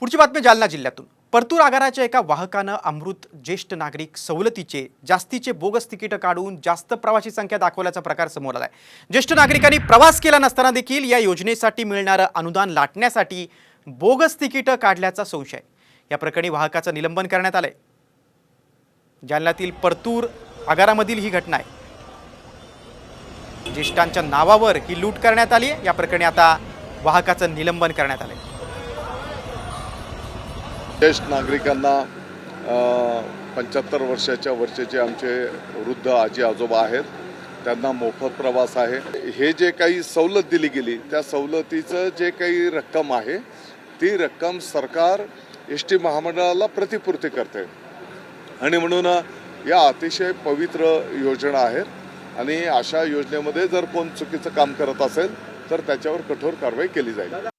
पुढची बातमी जालना जिल्ह्यातून. परतूर आगाराच्या एका वाहकानं अमृत ज्येष्ठ नागरिक सवलतीचे जास्तीचे बोगस तिकीटं काढून जास्त प्रवासी संख्या दाखवल्याचा प्रकार समोर आलाय. ज्येष्ठ नागरिकांनी प्रवास केला नसताना देखील या योजनेसाठी मिळणारं अनुदान लाटण्यासाठी बोगस तिकीटं काढल्याचा संशय. या प्रकरणी वाहकाचं निलंबन करण्यात आलंय. जालन्यातील परतूर आगारामधील ही घटना आहे. ज्येष्ठांच्या नावावर ही लूट करण्यात आली या प्रकरणी आता वाहकाचं निलंबन करण्यात आलंय. ज्येष्ठ नागरिकांना पंच्याहत्तर वर्षाच्या वरचे आमचे वृद्ध आजी आजोबा आहेत. त्यांना मोफत प्रवास आहे. हे जे काही सवलत दिली गेली त्या सवलतीचं जे काही रक्कम आहे ती रक्कम सरकार एस टी महामंडळाला प्रतिपूर्ती करते. आणि म्हणून या अतिशय पवित्र योजना आहेत. आणि अशा योजनेमध्ये जर कोण चुकीचं काम करत असेल तर त्याच्यावर कठोर कारवाई केली जाईल.